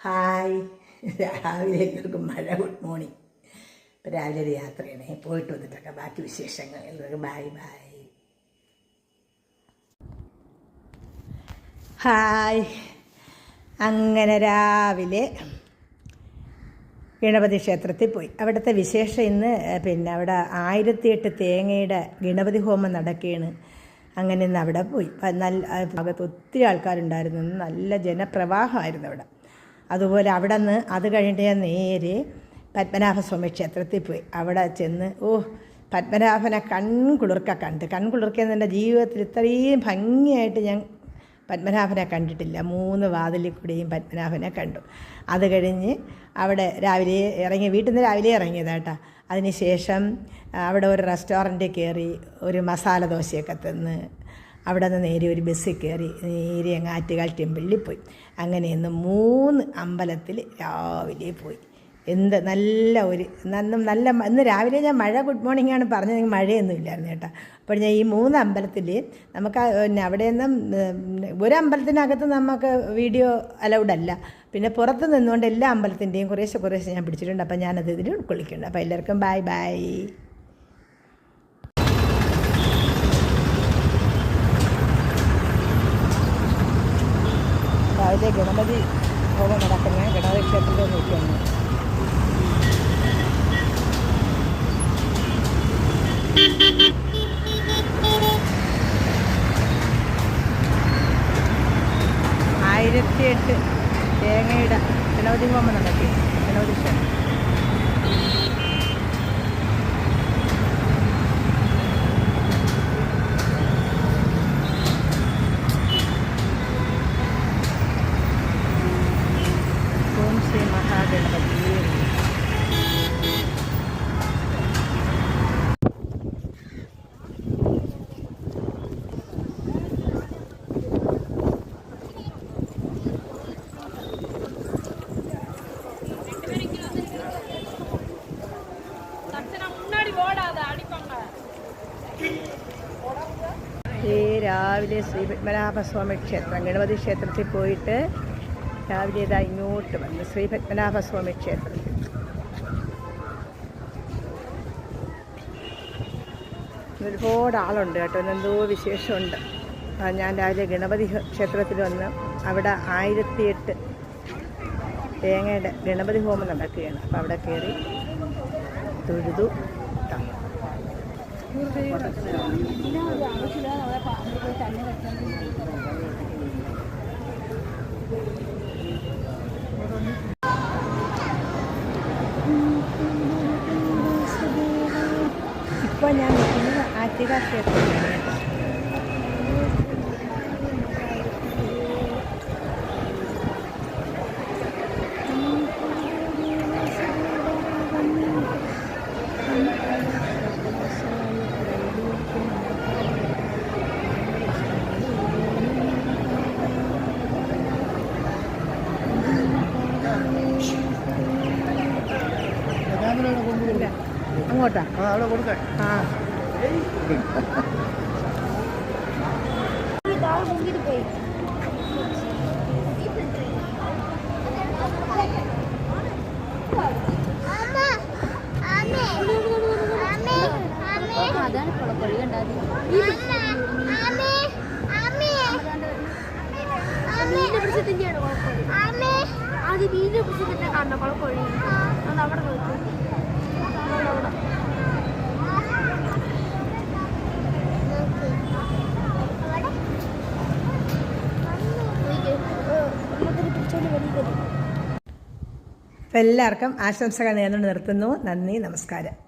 Hi. രാവിലെ എല്ലാവർക്കും മഴ ഗുഡ് മോർണിംഗ്. ഇപ്പം രാവിലെ ഒരു യാത്രയാണ്. പോയിട്ട് വന്നിട്ടൊക്കെ ബാക്കി വിശേഷങ്ങൾ. എല്ലാവർക്കും ബായ് ബായ് ഹായ്. അങ്ങനെ രാവിലെ ഗണപതി ക്ഷേത്രത്തിൽ പോയി. അവിടുത്തെ വിശേഷം ഇന്ന് പിന്നെ അവിടെ ആയിരത്തിയെട്ട് തേങ്ങയുടെ ഗണപതി ഹോമം നടക്കുകയാണ് അങ്ങനെ ഇന്ന് അവിടെ പോയി. നല്ല ഭാഗത്ത് ഒത്തിരി ആൾക്കാരുണ്ടായിരുന്നു. നല്ല ജനപ്രവാഹമായിരുന്നു അവിടെ. അതുപോലെ അവിടെ നിന്ന് അത് കഴിഞ്ഞിട്ട് ഞാൻ നേരെ പത്മനാഭസ്വാമി ക്ഷേത്രത്തിൽ പോയി. അവിടെ ചെന്ന് ഓ പത്മനാഭനെ കൺകുളിർക്ക കണ്ട്. കൺകുളിർക്കെന്ന് എന്റെ ജീവിതത്തിൽ ഇത്രയും ഭംഗിയായിട്ട് ഞാൻ പത്മനാഭനെ കണ്ടിട്ടില്ല. മൂന്ന് വാതിലിൽ കൂടിയും പത്മനാഭനെ കണ്ടു. അത് കഴിഞ്ഞ് അവിടെ രാവിലെ ഇറങ്ങി വീട്ടിൽ നിന്ന് രാവിലെ ഇറങ്ങിയതാട്ടാ അതിനുശേഷം അവിടെ ഒരു റെസ്റ്റോറന്റിൽ കയറി ഒരു മസാല ദോശയൊക്കെ തിന്ന് അവിടെ നിന്ന് നേരെ ഒരു ബസ്സിൽ കയറി നേരെ അങ്ങ് ആറ്റുകാൽ ടെമ്പിളിൽ പോയി. അങ്ങനെ ഇന്ന് മൂന്ന് അമ്പലത്തിൽ രാവിലെ പോയി. എന്ത് നല്ല ഒരു നന്നും നല്ല ഇന്ന് രാവിലെ ഞാൻ മഴ ഗുഡ് മോർണിംഗ് ആണ് പറഞ്ഞത് മഴയൊന്നും ഇല്ലായിരുന്നു കേട്ടോ. അപ്പോൾ ഞാൻ ഈ മൂന്ന് അമ്പലത്തിൽ നമുക്ക് പിന്നെ അവിടെ നിന്നും ഒരു അമ്പലത്തിനകത്ത് നമുക്ക് വീഡിയോ അലൗഡ് അല്ല. പിന്നെ പുറത്ത് നിന്നുകൊണ്ട് എല്ലാ അമ്പലത്തിന്റെയും കുറേശ്ശെ കുറേശ്ശെ ഞാൻ പിടിച്ചിട്ടുണ്ട്. അപ്പോൾ ഞാനത് ഇതിൽ ഉൾക്കൊള്ളിക്കുന്നുണ്ട്. അപ്പോൾ എല്ലാവർക്കും ബൈ ബായ് രാവിലെ ഗണപതി ഹോമം നടക്കുന്ന ഗണപതി ക്ഷേത്രത്തിൽ നിൽക്കുന്നു ആയിരത്തി എട്ട് തേങ്ങയുടെ ഗണപതി ഹോമം നടത്തി. ഗണപതി ക്ഷേത്രം. രാവിലെ ശ്രീ പത്മനാഭസ്വാമി ക്ഷേത്രം ഗണപതി ക്ഷേത്രത്തിൽ പോയിട്ട് രാവിലെ ഇതാ ഇങ്ങോട്ട് വന്നു ശ്രീ പത്മനാഭസ്വാമി ക്ഷേത്രത്തിൽ ഒരുപാട് ആളുണ്ട് കേട്ടോ എന്തോ വിശേഷമുണ്ട് ഞാൻ രാവിലെ ഗണപതി ക്ഷേത്രത്തിൽ വന്ന് അവിടെ ആയിരത്തി എട്ട് തേങ്ങയുടെ ഗണപതി ഹോമം നടക്കുകയാണ് അപ്പോൾ അവിടെ കയറി തൊഴുതു ട്ടോ. ഞാൻ നിൽക്കുന്നത് ആറ്റിക ക്ഷേത്രത്തിലാണ് അങ്ങോട്ടാ? ആ അതാണ് കുളപ്പൊഴി കണ്ടാൽ മീനിനെ പിടിച്ച് തന്നെയാണ് കുളപ്പൊഴി അത് മീനിനെ പിടിച്ച് തന്നെ കാണണം കുളപ്പൊഴി അത് അവിടെ നോക്കും എല്ലാവർക്കും ആശംസകൾ നേർന്നുകൊണ്ട് നിർത്തുന്നു. നന്ദി നമസ്കാരം.